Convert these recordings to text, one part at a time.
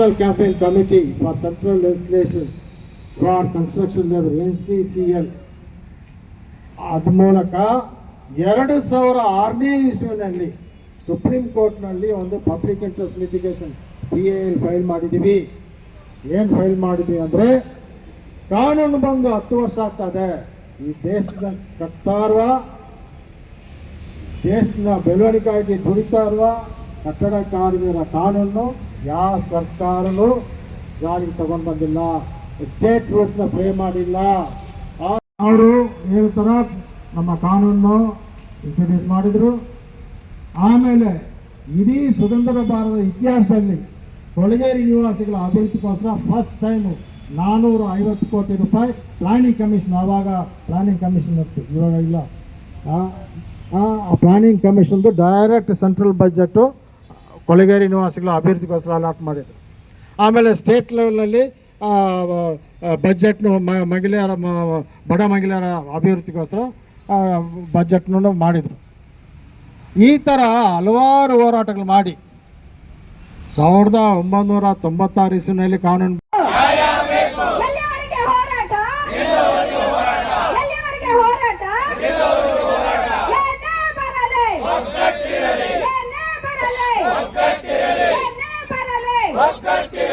National Campaign Committee for Central Legislation for Construction Labor NCCL ಅದ ಮೂಲಕ ಎರಡು ಸಾವಿರ ಆರನೇ ಇಸ್ವಿನಲ್ಲಿ ಸುಪ್ರೀಂ ಕೋರ್ಟ್ನಲ್ಲಿ ಒಂದು public interest litigation P A file ಮಾಡಿದ್ದೀವಿ. ಏನು ಫೈಲ್ ಮಾಡಿದ್ದೀವಿ ಅಂದರೆ ಕಾನೂನು ಬಂದು ಹತ್ತು ವರ್ಷ ಆಗ್ತದೆ. ಈ ದೇಶದ ಕಟ್ತಾ ಇರುವ, ದೇಶದ ಬೆಳವಣಿಗೆಗಾಗಿ ದುಡಿತಾ ಇರುವ ಕಟ್ಟಡ ಕಾರ್ಮಿಕರ ಕಾನೂನು ಯಾವ ಸರ್ಕಾರನೂ ಜಾರಿಗೆ ತಗೊಂಡು ಬಂದಿಲ್ಲ ಸ್ಟೇಟ್ ರೂಲ್ಸ್ನ ಪ್ಲೇ ಮಾಡಿಲ್ಲ. ಅವರು ಹೇಳ್ತಾರ ನಮ್ಮ ಕಾನೂನು ಇಂಟ್ರೊಡ್ಯೂಸ್ ಮಾಡಿದ್ರು. ಆಮೇಲೆ ಇಡೀ ಸ್ವತಂತ್ರ ಭಾರತದ ಇತಿಹಾಸದಲ್ಲಿ ಕೊಳಗೇರಿ ನಿವಾಸಿಗಳ ಅಭಿವೃದ್ಧಿಗೋಸ್ಕರ ಫಸ್ಟ್ ಟೈಮು ನಾನ್ನೂರ ಐವತ್ತು ಕೋಟಿ ರೂಪಾಯಿ ಪ್ಲಾನಿಂಗ್ ಕಮಿಷನ್ ಆವಾಗ ಪ್ಲಾನಿಂಗ್ ಕಮಿಷನ್ ಇತ್ತು. ಇವಾಗ ಇಲ್ಲ. ಆ ಪ್ಲಾನಿಂಗ್ ಕಮಿಷನ್ದು ಡೈರೆಕ್ಟ್ ಸೆಂಟ್ರಲ್ ಬಜೆಟು ಕೊಳಗೇರಿ ನಿವಾಸಿಗಳ ಅಭಿವೃದ್ಧಿಗೋಸ್ಕರ ಅಲಾಟ್ ಮಾಡಿದರು. ಆಮೇಲೆ ಸ್ಟೇಟ್ ಲೆವೆಲಲ್ಲಿ ಬಜೆಟ್ನು ಮಹಿಳೆಯರ ಬಡ ಮಹಿಳೆಯರ ಅಭಿವೃದ್ಧಿಗೋಸ್ಕರ ಬಜೆಟ್ನೂ ಮಾಡಿದರು. ಈ ಥರ ಹಲವಾರು ಹೋರಾಟಗಳು ಮಾಡಿ, ಸಾವಿರದ ಒಂಬೈನೂರ ತೊಂಬತ್ತಾರು ಇಸ್ವಿನಲ್ಲಿ ಕಾನೂನು மக்கள்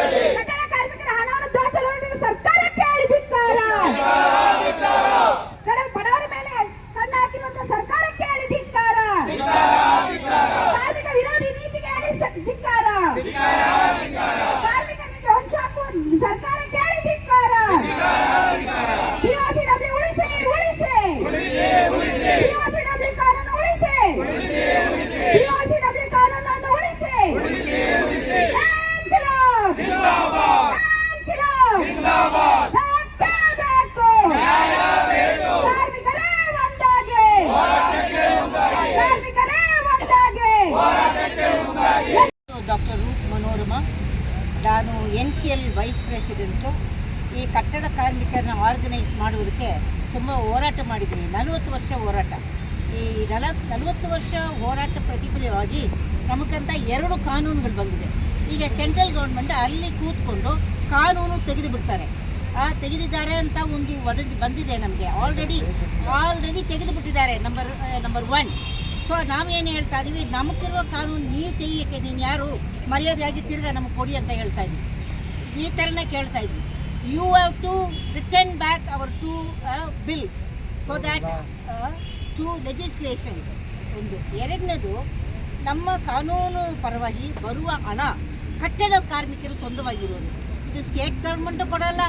ಮನೋರಮಾ ನಾನು N C L vice president ಈ ಕಟ್ಟಡ ಕಾರ್ಮಿಕರನ್ನ ಆರ್ಗನೈಸ್ ಮಾಡುವುದಕ್ಕೆ ತುಂಬ ಹೋರಾಟ ಮಾಡಿದ್ದೀನಿ. ನಲವತ್ತು ವರ್ಷ ಹೋರಾಟ. ಈ ನಲ, ನಲವತ್ತು ವರ್ಷ ಹೋರಾಟ ಪ್ರತಿಫಲವಾಗಿ ನಮಗಂತ ಎರಡು ಕಾನೂನುಗಳು ಬಂದಿದೆ. ಈಗ ಸೆಂಟ್ರಲ್ ಗೌರ್ಮೆಂಟ್ ಅಲ್ಲಿ ಕೂತ್ಕೊಂಡು ಕಾನೂನು ತೆಗೆದು ಬಿಡ್ತಾರೆ. ಆ ತೆಗೆದಿದ್ದಾರೆ ಅಂತ ಒಂದು ವದಂತಿ ಬಂದಿದೆ ನಮಗೆ. ಆಲ್ರೆಡಿ ಆಲ್ರೆಡಿ ತೆಗೆದುಬಿಟ್ಟಿದ್ದಾರೆ ನಂಬರ್ ನಂಬರ್ ಒನ್ ಸೊ ನಾವೇನು ಹೇಳ್ತಾ ಇದೀವಿ ನಮಗಿರುವ ಕಾನೂನು ನೀ ತೆಗಿಯಕ್ಕೆ ನೀನು ಯಾರು ಮರ್ಯಾದೆಯಾಗಿ ತಿರ್ಗಾ ನಮಗೆ ಕೊಡಿ ಅಂತ ಹೇಳ್ತಾ ಇದ್ವಿ. ಈ ಥರನೇ ಕೇಳ್ತಾ ಇದ್ವಿ. You have to return back our two bills so that two legislations ಒಂದು. ಎರಡನೇದು ನಮ್ಮ ಕಾನೂನು ಪರವಾಗಿ ಬರುವ ಹಣ ಕಟ್ಟಡ ಕಾರ್ಮಿಕರು ಸ್ವಂತವಾಗಿರೋದು. ಇದು ಸ್ಟೇಟ್ ಗೌರ್ಮೆಂಟು ಕೊಡಲ್ಲ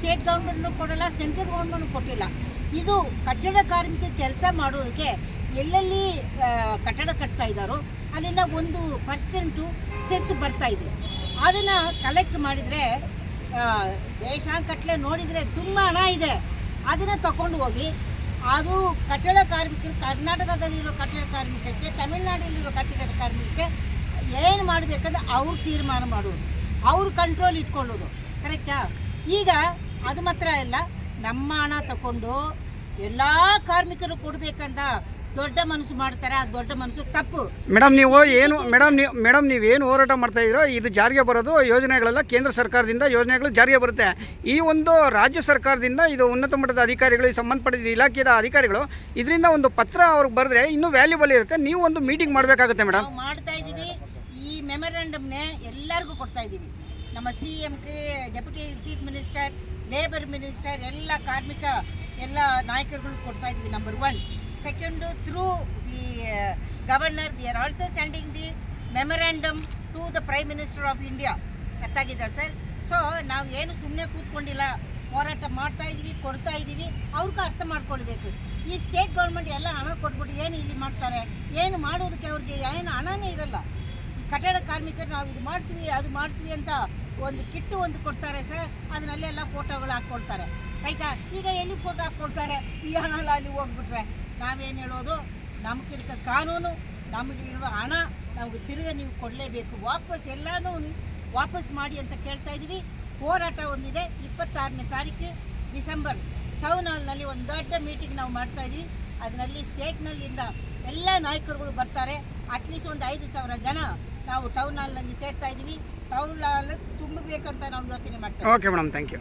ಸ್ಟೇಟ್ ಗೌರ್ಮೆಂಟ್ನು ಕೊಡಲ್ಲ, ಸೆಂಟ್ರಲ್ ಗೌರ್ಮೆಂಟ್ ಕೊಟ್ಟಿಲ್ಲ. ಇದು ಕಟ್ಟಡ ಕಾರ್ಮಿಕ ಕೆಲಸ ಮಾಡೋದಕ್ಕೆ ಎಲ್ಲೆಲ್ಲಿ ಕಟ್ಟಡ ಕಟ್ತಾ ಇದ್ದಾರೋ ಅಲ್ಲಿಂದ ಒಂದು ಪರ್ಸೆಂಟು ಸೆಸ್ ಬರ್ತಾ ಇದೆ. ಅದನ್ನು ಕಲೆಕ್ಟ್ ಮಾಡಿದರೆ ದೇಶಾಂಕಟ್ಲೆ ನೋಡಿದರೆ ತುಂಬ ಹಣ ಇದೆ. ಅದನ್ನು ತಗೊಂಡು ಹೋಗಿ, ಅದು ಕಟ್ಟಡ ಕಾರ್ಮಿಕರು, ಕರ್ನಾಟಕದಲ್ಲಿರೋ ಕಟ್ಟಡ ಕಾರ್ಮಿಕಕ್ಕೆ ತಮಿಳುನಾಡಲ್ಲಿರೋ ಕಟ್ಟಡ ಕಾರ್ಮಿಕಕ್ಕೆ ಏನು ಮಾಡಬೇಕಂದ್ರೆ ಅವ್ರು ತೀರ್ಮಾನ ಮಾಡೋದು, ಅವ್ರು ಕಂಟ್ರೋಲ್ ಇಟ್ಕೊಳ್ಳೋದು. ಕರೆಕ್ಟಾ ಈಗ ಅದು ಮಾತ್ರ ಅಲ್ಲ ನಮ್ಮ ಹಣ ತಗೊಂಡು ಎಲ್ಲ ಕಾರ್ಮಿಕರು ಕೊಡಬೇಕಂತ ದೊಡ್ಡ ಮನಸ್ಸು ಮಾಡ್ತಾರೆ ಆ ದೊಡ್ಡ ಮನಸ್ಸು ತಪ್ಪು. ಮೇಡಮ್ ನೀವು ಏನು ಮೇಡಮ್ ನೀವು ಮೇಡಮ್ ನೀವು ಏನು ಹೋರಾಟ ಮಾಡ್ತಾ ಇದ್ದೀರೋ ಇದು ಜಾರಿಗೆ ಬರೋದು ಯೋಜನೆಗಳೆಲ್ಲ ಕೇಂದ್ರ ಸರ್ಕಾರದಿಂದ ಯೋಜನೆಗಳು ಜಾರಿಗೆ ಬರುತ್ತೆ. ಈ ಒಂದು ರಾಜ್ಯ ಸರ್ಕಾರದಿಂದ ಇದು ಉನ್ನತ ಮಟ್ಟದ ಅಧಿಕಾರಿಗಳು ಈ ಸಂಬಂಧಪಟ್ಟಿದ ಇಲಾಖೆಯ ಅಧಿಕಾರಿಗಳು ಇದರಿಂದ ಒಂದು ಪತ್ರ ಅವ್ರಿಗೆ ಬರೆದ್ರೆ ಇನ್ನೂ ವ್ಯಾಲ್ಯೂಬಲ್ ಇರುತ್ತೆ. ನೀವು ಒಂದು ಮೀಟಿಂಗ್ ಮಾಡಬೇಕಾಗುತ್ತೆ ಮೇಡಮ್. ಮಾಡ್ತಾ ಇದ್ದೀವಿ. ಈ ಮೆಮೊರಾಂಡಮ್ನೇ ಎಲ್ಲರಿಗೂ ಕೊಡ್ತಾ ಇದ್ದೀವಿ. ನಮ್ಮ C ಎಮ್ಗೆ deputy chief minister labour minister ಎಲ್ಲ ಕಾರ್ಮಿಕ, ಎಲ್ಲ ನಾಯಕರುಗಳು ಕೊಡ್ತಾ ಇದ್ವಿ number one second through the governor we are also sending the memorandum to the prime minister of India ಗೊತ್ತಾಗಿದೆ ಸರ್ ಸೊ ನಾವು ಏನು ಸುಮ್ಮನೆ ಕೂತ್ಕೊಂಡಿಲ್ಲ, ಹೋರಾಟ ಮಾಡ್ತಾ ಇದ್ದೀವಿ, ಕೊಡ್ತಾ ಇದ್ದೀವಿ, ಅವ್ರಿಗೂ ಅರ್ಥ ಮಾಡ್ಕೊಳ್ಬೇಕು. ಈ ಸ್ಟೇಟ್ ಗೌರ್ಮೆಂಟ್ ಎಲ್ಲ ಹಣ ಕೊಟ್ಬಿಟ್ಟು ಏನು ಇಲ್ಲಿ ಮಾಡ್ತಾರೆ? ಏನು ಮಾಡೋದಕ್ಕೆ ಅವ್ರಿಗೆ ಏನು ಹಣನೇ ಇರಲ್ಲ? ಕಟ್ಟಡ ಕಾರ್ಮಿಕರು ನಾವು ಇದು ಮಾಡ್ತೀವಿ, ಅದು ಮಾಡ್ತೀವಿ ಅಂತ ಒಂದು ಕಿಟ್ಟು ಒಂದು ಕೊಡ್ತಾರೆ ಸರ್ ಅದನ್ನಲ್ಲೆಲ್ಲ ಫೋಟೋಗಳು ಹಾಕ್ಕೊಡ್ತಾರೆ. ಆಯ್ತಾ? ಈಗ ಎಲ್ಲಿ ಫೋಟೋ ಹಾಕ್ಕೊಡ್ತಾರೆ? ಈ ಹಣಲ್ಲ ಅಲ್ಲಿ ಹೋಗ್ಬಿಟ್ರೆ. ನಾವೇನು ಹೇಳೋದು? ನಮಗಿರೋ ಕಾನೂನು ನಮಗಿರುವ ಹಣ, ನಮಗೆ ತಿರುಗಿ ನೀವು ಕೊಡಲೇಬೇಕು. ವಾಪಸ್ ಎಲ್ಲನೂ ವಾಪಸ್ ಮಾಡಿ ಅಂತ ಕೇಳ್ತಾ ಇದ್ದೀವಿ ಹೋರಾಟ ಒಂದಿದೆ. ಇಪ್ಪತ್ತಾರನೇ ತಾರೀಕು, ಡಿಸೆಂಬರ್ ಟೌನ್ ಹಾಲ್ನಲ್ಲಿ ಒಂದು ದೊಡ್ಡ ಮೀಟಿಂಗ್ ನಾವು ಮಾಡ್ತಾ ಇದ್ದೀವಿ ಅದರಲ್ಲಿ ಸ್ಟೇಟ್ನಲ್ಲಿಂದ ಎಲ್ಲ ನಾಯಕರುಗಳು ಬರ್ತಾರೆ. ಅಟ್ಲೀಸ್ಟ್ ಒಂದು ಐದು ಸಾವಿರ ಜನ ನಾವು ಟೌನ್ ಹಾಲ್ನಲ್ಲಿ ಸೇರ್ತಾ ಇದ್ದೀವಿ ಹಾಲ್ ತುಂಬಬೇಕಂತ ನಾವು ಯೋಚನೆ ಮಾಡ್ತೇವೆ ಓಕೆ ಮೇಡಮ್ ಥ್ಯಾಂಕ್ ಯು